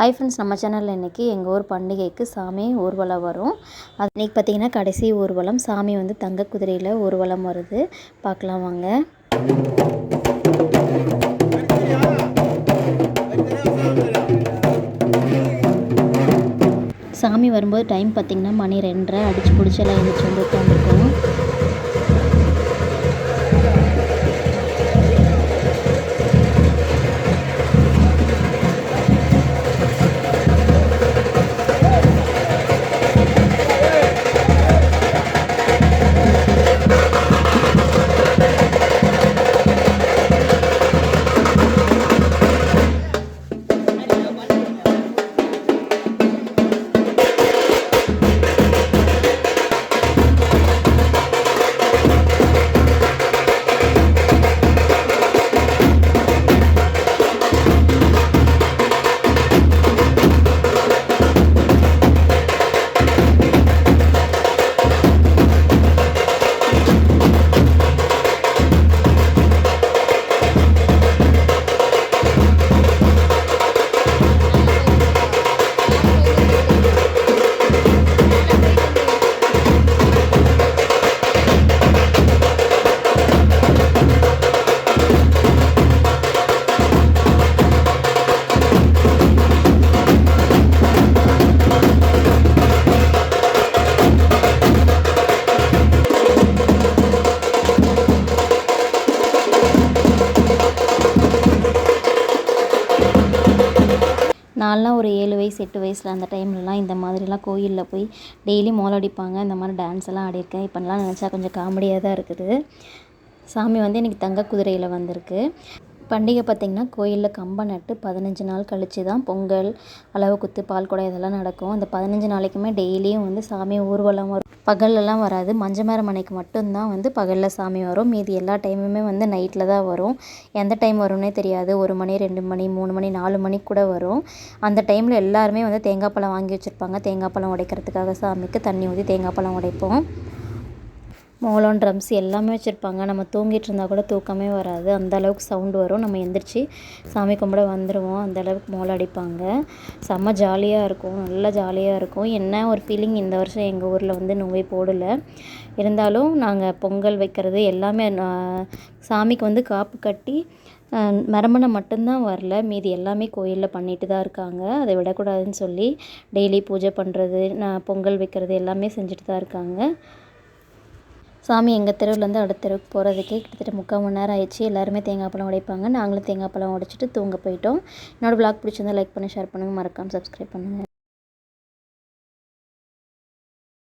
Hi friends நம்ம சேனலில் இன்றைக்கி எங்கள் ஊர் பண்டிகைக்கு சாமி ஊர்வலம் வரும். அது இன்றைக்கி பார்த்திங்கன்னா கடைசி ஊர்வலம். சாமி வந்து தங்க குதிரையில் ஊர்வலம் வருது. பார்க்கலாம் வாங்க. சாமி வரும்போது டைம் பார்த்திங்கன்னா மணி ரெண்டரை அடிச்சு பிடிச்செல்லாம் எழுந்திரிச்சு வந்து உட்காந்துருக்கோம் நான்லாம் ஒரு ஏழு வயசு எட்டு வயசில் அந்த டைம்லலாம் இந்த மாதிரிலாம் கோயிலில் போய் டெய்லி மோளம் அடிப்பாங்க. இந்த மாதிரி டான்ஸ் எல்லாம் ஆடியிருக்கேன். இப்போலாம் நினச்சா கொஞ்சம் காமெடியாக தான் இருக்குது. சாமி வந்து இன்றைக்கி தங்க குதிரையில் வந்திருக்கு. பண்டிகை பார்த்திங்கன்னா கோயிலில் கம்பம் நட்டு பதினஞ்சு நாள் கழித்து தான் பொங்கல் அளவு குத்து பால் குடம் இதெல்லாம் நடக்கும். அந்த பதினஞ்சு நாளைக்குமே டெய்லியும் வந்து சாமி ஊர்வலம் வரும். பகல்லலாம் வராது. மஞ்சமரம் அன்னைக்கு மட்டும்தான் வந்து பகலில் சாமி வரும். மீதி எல்லா டைமுமே வந்து நைட்டில் தான் வரும். எந்த டைம் வரும்னே தெரியாது. ஒரு மணி ரெண்டு மணி மூணு மணி நாலு மணி கூட வரும். அந்த டைமில் எல்லாருமே வந்து தேங்காய் பழம் வாங்கி வச்சுருப்பாங்க. தேங்காய் பழம் உடைக்கிறதுக்காக சாமிக்கு தண்ணி ஊற்றி தேங்காய் பழம் உடைப்போம். மோளம் ட்ரம்ஸ் எல்லாமே வச்சுருப்பாங்க. நம்ம தூங்கிட்டு இருந்தால் கூட தூக்கமே வராது. அந்த அளவுக்கு சவுண்டு வரும். நம்ம எந்திரிச்சு சாமி கும்பிட வந்துடுவோம் அந்த அளவுக்கு மோளம் அடிப்பாங்க. செம்ம ஜாலியாக இருக்கும். நல்லா ஜாலியாக இருக்கும். என்ன ஒரு ஃபீலிங் இந்த வருஷம் எங்கள் ஊரில் வந்து நோய் போடலை. இருந்தாலும் நாங்கள் பொங்கல் வைக்கிறது எல்லாமே சாமிக்கு வந்து காப்பு கட்டி மரமணம் மட்டும்தான் வரல. மீதி எல்லாமே கோயிலில் பண்ணிட்டு தான் இருக்காங்க. அதை விடக்கூடாதுன்னு சொல்லி டெய்லி பூஜை பண்ணுறது நான் பொங்கல் வைக்கிறது எல்லாமே செஞ்சுட்டு தான் இருக்காங்க. சாமி எங்கள் தெருவுலேருந்து அடுத்த தெருவுக்கு போகிறதுக்கே கிட்டத்தட்ட முக்கால் மணி நேரம் ஆயிடுச்சு. எல்லாருமே தேங்காய் பழம் உடைப்பாங்க. நாங்களும் தேங்காய் பழம் உடைச்சிட்டு தூங்க போயிட்டோம். என்னோடய ப்ளாக் பிடிச்சிருந்தா லைக் பண்ணி ஷேர் பண்ணுங்கள் மறக்காமல் சப்ஸ்கிரைப் பண்ணுங்கள்